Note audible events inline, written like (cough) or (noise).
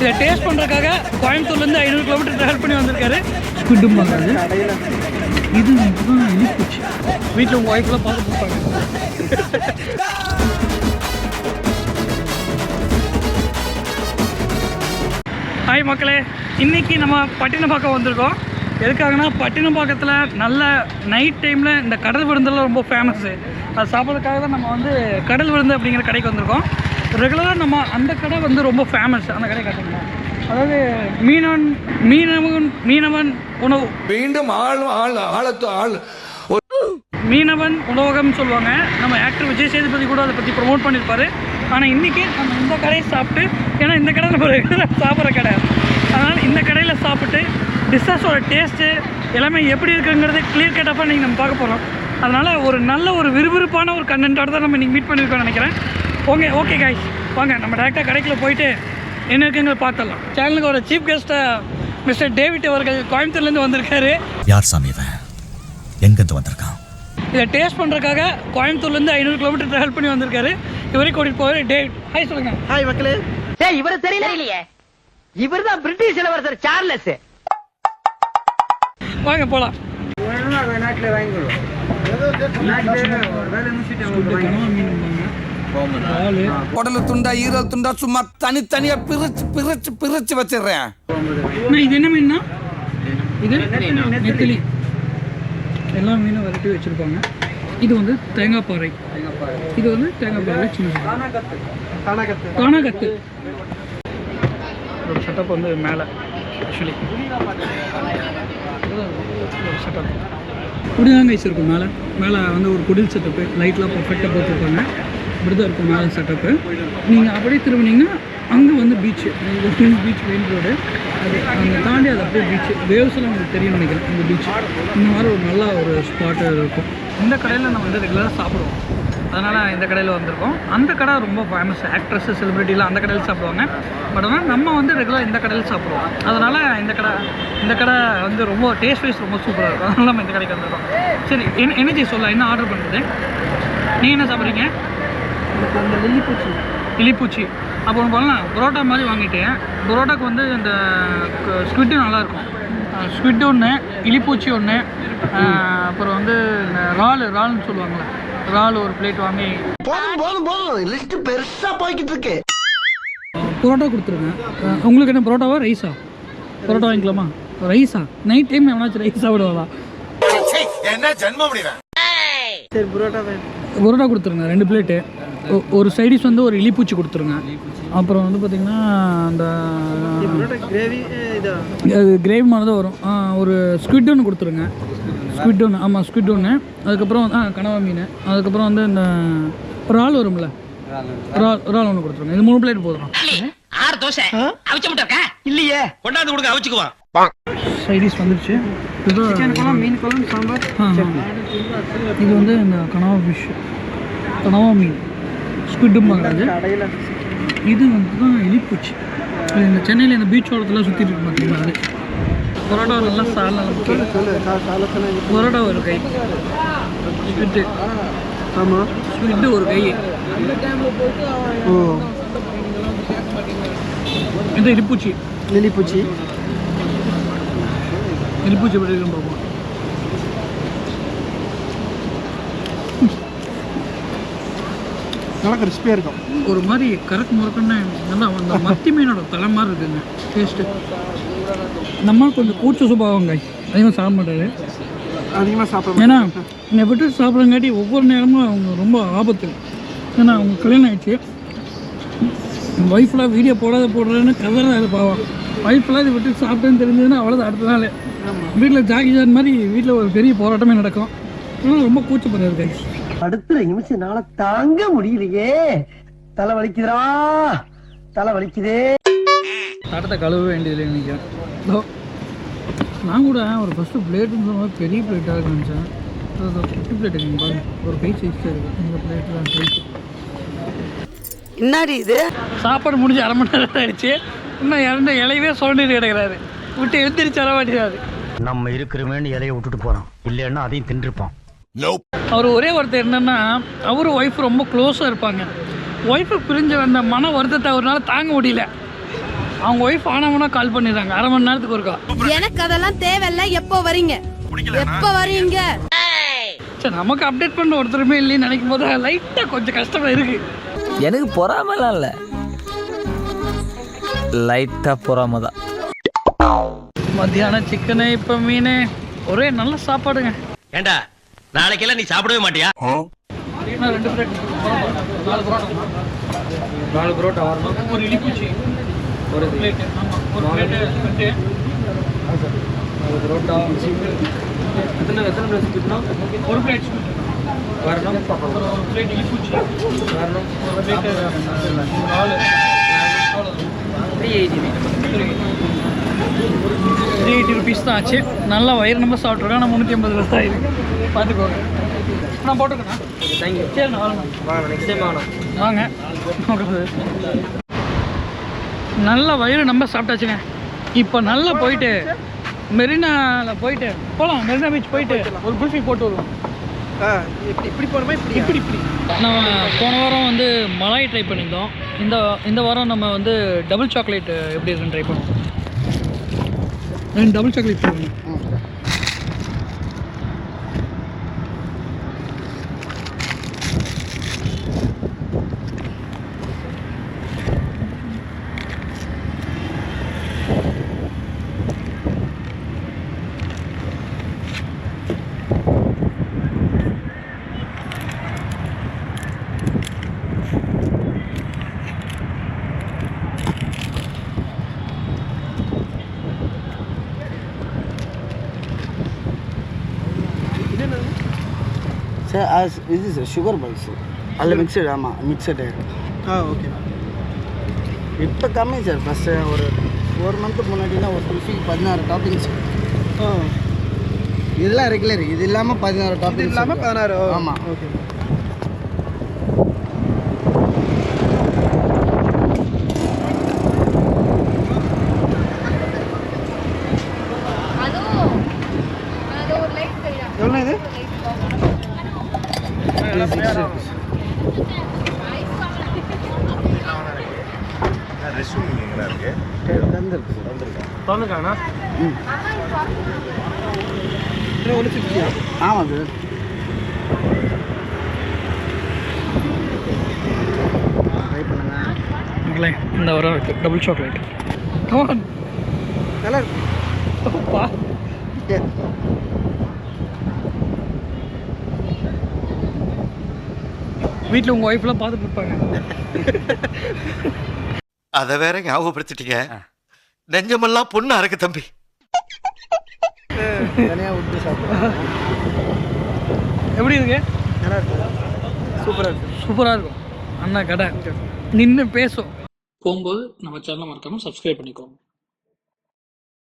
இதை டேஸ்ட் பண்ணுறதுக்காக கோயம்புத்தூர்லேருந்து ஐநூறு கிலோமீட்டர் ட்ராவல் பண்ணி வந்திருக்காரு. ஸ்குட்டும் பண்ணுறது இது இதுதான் இனிப்புச்சு வீட்டில் உங்கள் ஒய்ஃப்லாம் பார்த்து கொடுப்பாங்க. ஹாய் மக்களே இன்னைக்கு நம்ம பட்டினப்பாக்கம் வந்திருக்கோம். எதுக்காகனா பட்டினப்பாக்கத்தில் நல்ல நைட் டைமில் இந்த கடல் விருந்தெல்லாம் ரொம்ப ஃபேமஸ்ஸு அது சாப்பிட்றதுக்காக தான் நம்ம வந்து கடல் விருந்து அப்படிங்கிற கடைக்கு வந்திருக்கோம். ரெகுலராக நம்ம அந்த கடை வந்து ரொம்ப ஃபேமஸ் அந்த கடை காட்டுங்க. அதாவது மீனவன் மீனவன் மீனவன் உணவு. மீண்டும் ஆள் ஆள் ஆழத்து ஆள். மீனவன் உணவகம்னு சொல்லுவாங்க. நம்ம ஆக்டர் விஜய் சேதுபதி கூட அதை பற்றி ப்ரொமோட் பண்ணியிருப்பாரு. ஆனால் இன்றைக்கி நம்ம இந்த கடையை சாப்பிட்டு ஏன்னா இந்த கடை நம்ம ரெகுலராக சாப்பிட்ற கடை. அதனால் இந்த கடையில் சாப்பிட்டு டிஷ்ஷஸோட டேஸ்ட்டு எல்லாமே எப்படி இருக்குங்கிறது கிளியர் கேட்டப்போ நீங்கள் நம்ம பார்க்க போகிறோம் அதனால் ஒரு நல்ல ஒரு விறுவிறுப்பான ஒரு கண்டென்ட்டோட தான் நம்ம இன்றைக்கி மீட் பண்ணியிருக்கோம்னு நினைக்கிறேன். ஓகே ஓகே காய்ஸ் வாங்க நம்ம டேரெக்டாக கடைக்குள்ள போயிட்டு என்ன இருக்குங்கிறத பார்த்துடலாம். சேனலுக்கு ஒரு சீஃப் கெஸ்ட்டாக மிஸ்டர் டேவிட் அவர்கள் கோயம்புத்தூர்லேருந்து வந்திருக்காரு. யார் சாமி இவன்? எங்கிருந்து வந்திருக்கான்? இதை டேஸ்ட் பண்ணுறதுக்காக கோயம்புத்தூர்லேருந்து ஐநூறு கிலோமீட்டர் ட்ராவல் பண்ணி வந்திருக்காரு. இவரே கூட்டிகிட்டு போவார் டேவிட். ஹாய் சொல்லுங்க. ஹாய் மக்களே. டேய் இவரு தெரியல. இல்லையே இவர்தான் பிரிட்டிஷ் இளவரசர் சார்லஸ் வாங்க போகலாம் உடலு துண்டா ஈரல் துண்டா சும்மா தனித்தனியா பிரிச்சு பிரிச்சு பிரிச்சு வச்சிடுறேன். இது என்ன மீன்னா? இது நெத்திலி. எல்லா மீனும் வரட்டி வச்சுருப்பாங்க. இது வந்து தேங்காய் பாறை இது வந்து தேங்காய் பாறை சின்ன காணாகத்து ஒரு செட்டப் வந்து மேலே ஆக்சுவலி செட்டப் இப்படி தான் கைஸ் இருக்கும். மேலே மேலே வந்து ஒரு குடில் செட்டப்பு லைட்லாம் பர்ஃபெக்டாக போட்டுருப்பாங்க. இப்படி தான் இருக்கும் மேலே செட்டப்பு நீங்கள் அப்படியே திரும்பினீங்கன்னா அங்கே வந்து பீச்சு பீச் மெயின் ரோடு அது அங்கே தாண்டி அது அப்படியே பீச்சு வேவ்ஸ்லாம் உங்களுக்கு தெரியும் நினைக்கிறேன் இந்த பீச் இந்த மாதிரி ஒரு நல்ல ஒரு ஸ்பாட்டு இருக்கும். இந்த கடையில் நம்ம வந்து ரெகுலராக சாப்பிடுவோம். அதனால் இந்த கடையில் வந்திருக்கோம். அந்த கடை ரொம்ப ஃபேமஸ் ஆக்ட்ரஸ் செலிபிரிட்டிலாம் அந்த கடையில் சாப்பிடுவாங்க. பட் ஆனால் நம்ம வந்து ரெகுலராக இந்த கடையில் சாப்பிடுவோம். அதனால் இந்த கடை இந்த கடை வந்து ரொம்ப டேஸ்ட் வைஸ் ரொம்ப சூப்பராக இருக்கும். அதனால் நம்ம இந்த கடைக்கு வந்திருக்கோம். சரி என்ன செய்ய சொல்ல என்ன ஆர்டர் பண்ணுறது நீ என்ன சாப்பிட்றீங்க? இந்த லில்லிப்பூச்சி லில்லிப்பூச்சி அப்போ ஒன்று பண்ணலாம். பரோட்டா மாதிரி வாங்கிட்டேன். பரோட்டாக்கு வந்து இந்த ஸ்குவிட்டு நல்லாயிருக்கும் ஸ்குவிட் ஒன்று இலிப்பூச்சி ஒன்று அப்புறம் வந்து இந்த இறால் இறால்னு சொல்லுவாங்கள்ல இறால் ஒரு பிளேட் வாங்கி போதும் போதும் போதும். லிஸ்ட் பெருசா போய்கிட்டு இருக்கு. பரோட்டா கொடுத்துருங்க. உங்களுக்கு என்ன பரோட்டாவா ரைஸா பரோட்டா வாங்கிக்கலாமா? ரைஸா நைட் டைம் எவனாச்சும் ரைஸ் சாப்பிடுவாளா? என்ன ஜென்மம் முடிவேன் பரோட்டா கொடுத்துருங்க ரெண்டு பிளேட்டு ஒரு சைடிஷ் வந்து ஒரு இலிப்பூச்சி கொடுத்துருங்க. அப்புறம் வந்து பார்த்திங்கன்னா அந்த அது கிரேவி மாதிரி தான் வரும் ஒரு ஸ்குவிட் ஒன்று கொடுத்துருங்க. ஸ்குவிட் ஒன்று ஆமாம் ஸ்குவிட் ஒன்று அதுக்கப்புறம் ஆ கனவா மீன். அதுக்கப்புறம் வந்து இந்த இறால் வரும்ல? இறால் இறால் ஒன்று கொடுத்துருங்க. இது மூணு பிளேட் போதும். ஆறு தோசை. அவிச்ச முட்டை இருக்கா? இல்லையே. கொண்டாந்து கொடுக்க அவிச்சுக்குவான். சைடிஷ் வந்துருச்சு. மீன் குழம்பு சாம்பார் இது வந்து இந்த கனவா ஃபிஷ் கனவா மீன். ஸ்குவிட்டும் பார்க்குறது இது வந்து தான் எலிப்பூச்சி இது இந்த சென்னையில் இந்த பீச் ஓரத்தில் சுற்றிட்டு இருக்கு பார்த்தீங்களா அது பரோட்டா நல்லா சால் பரோட்டா ஒரு கை. ஸ்குவிட்டு ஆமாம் ஸ்குவிட்டு ஒரு கை. இது எலிப்பூச்சி லிலிப்பூச்சி எலிப்பூச்சி எப்படி இருக்குன்னு பார்ப்போம். நல்லா கிறிஸ்பியா இருக்கும். ஒரு மாதிரி கரெக்ட் முறக்குன்னு நல்லா அந்த மத்தி மீனோட தலை மாதிரி இருக்குங்க. டேஸ்ட்டு நம்ம கொஞ்சம் கூச்ச சுபாவங்க அதிகமாக சாப்பிட மாட்டாரு அதிகமா சாப்பிட ஏன்னா என்னை விட்டு சாப்பிட்றங்காட்டி ஒவ்வொரு நேரமும் அவங்க ரொம்ப ஆபத்து. ஏன்னா அவங்க கல்யாணம் ஆயிடுச்சு. ஒய்ஃப்லாம் வீடியோ போடாத போடுறேன்னு கதறாரு பாவம். ஒய்ஃப்லாம் இதை விட்டு சாப்பிட்டேன்னு தெரிஞ்சதுன்னா அவ்வளோதான் அடுத்த நாள். வீட்டில் ஜாக்கி ஜான் மாதிரி வீட்டில் ஒரு பெரிய போராட்டமே நடக்கும். ஆனால் ரொம்ப கூச்சப்படுறாரு guys. அடுத்த நிமிஷம்னால தாங்க முடியலையே. தலை வலிக்குதுடா. தலை வலிக்குதே. தடத்தை கழுவ வேண்டியதில்லை நினைக்கிறேன். நான் கூட ஒரு ஃபஸ்ட்டு பிளேட்டுன்னு சொல்லும்போது பெரிய பிளேட்டாக இருக்கு நினச்சேன். குட்டி பிளேட் இருக்குங்க பாருங்க. ஒரு கை சைஸ் இருக்குது இந்த பிளேட்டில் தான் சைஸ் என்னடி இது? சாப்பாடு முடிஞ்சு அரை மணி நேரம் ஆயிடுச்சு. இன்னும் இறந்த இலையவே சுரண்டிட்டு கிடக்கிறாரு. விட்டு எழுந்திரிச்சு வர மாட்டேங்கிறாரு. நம்ம இருக்கிறோமேனு இலைய விட்டுட்டு போறோம் இல்லைன்னா அதையும் தின்றுப்போம் அவர் ஒரே ஒருத்தர் என்னன்னா அவரும் ஒய்ஃப் ரொம்ப க்ளோஸாக இருப்பாங்க. ஒய்ஃபை பிரிஞ்சு வந்த மன வருத்தத்தை அவரால் தாங்க முடியல. அவங்க ஒய்ஃப் ஆனவனா கால் பண்ணிடுறாங்க. அரை மணி நேரத்துக்கு ஒருக்கா. எனக்கு அதெல்லாம் தேவையில்ல. எப்போ வரீங்க? எப்போ வரீங்க? சரி நமக்கு அப்டேட் பண்ண ஒருத்தருமே இல்லைன்னு நினைக்கும் போது லைட்டாக கொஞ்சம் கஷ்டமா இருக்கு. எனக்கு பொறாமலாம் இல்லை. லைட்டாக பொறாம தான். மத்தியானம் சிக்கனு இப்போ மீன். ஒரே நல்ல சாப்பாடுங்க. ஏண்டா நாளைக்கெல்லாம் நீ சாப்பிடவே மாட்டியா? ரெண்டு பிளேட் நாலு பரோட்டா. நாலு பரோட்டா வரணும் ஒரு இடிக்குச்சி ஒரு பிளேட் ஆமாம் ஒரு ஒரு பரோட்டா எத்தனை எத்தனை பிளேட் ஸ்வீட்னா ஒரு பிளேட் ஸ்வீட் வரணும். ஒரு பிளேட் இடிக்குச்சி வரணும். ஒரு பிளேட் நாலு. Three eighty three eighty rupees தான் ஆச்சு. நல்லா வயிறு நம்ம சாப்பிட்ருக்கோம் ஆனால் முந்நூற்றி ஐம்பது ரூபா தான் பார்த்துக்கோங்க. நான் போட்டுக்கண்ணா தேங்க்யூ சரி நான் வரணும் வாங்க நெக்ஸ்ட் டைம் வாங்க. வாங்க. நல்ல வயிறு நம்ம சாப்பிட்டாச்சுங்க. இப்போ நல்லா போயிட்டு மெரினாவில் போயிட்டு போகலாம் மெரினா பீச் போயிட்டு. ஒரு குல்ஃபி போட்டு வருவோம். இப்படி போனோமா இப்படி? இப்படி இப்படி. நம்ம போன வாரம் வந்து மலாய் ட்ரை பண்ணியிருந்தோம். இந்த இந்த வாரம் நம்ம வந்து டபுள் சாக்லேட் எப்படி இருக்குன்னு ட்ரை பண்ணுவோம். டபுள் சாக்லேட் போடுவோம் சார் இது சார் சுகர் பால்ஸ் அதில் மிக்சடு ஆமாம் மிக்சடு ஆ ஓகே இப்போ கம்மி சார் ஃபஸ்ட்டு ஒரு ஒரு மந்த்துக்கு முன்னாடினா ஒரு குல்ஃபி பதினாறு டாப்பிங்ஸ் இதெல்லாம் ரெகுலர் இது இல்லாமல் பதினாறு டாப்பிங் இல்லாமல் பதினாறு ஆமாம் ஓகே எவ்வளோ இது ஆமாம் சார் ட்ரை பண்ணுங்க. மக்களே இந்த வர இருக்கு டபுள் சாக்லேட் கமான் நல்லா பா வீட்டில் உங்கள் ஒய்ஃப்லாம் பார்த்துட்டு இருப்பாங்க. (laughs) அதை வேற ஞாபகப்படுத்திட்டீங்க. நெஞ்சமெல்லாம் பொண்ணு அறக்கு தம்பி. தனியாக விட்டு எப்படி இருக்கு? நல்லா இருக்கு. சூப்பராக இருக்கு. சூப்பராக இருக்கும். அண்ணா கடை. நின்று பேசும். போகும்போது நம்ம சேனலை மறக்காமல் சப்ஸ்கிரைப் பண்ணிக்கோங்க.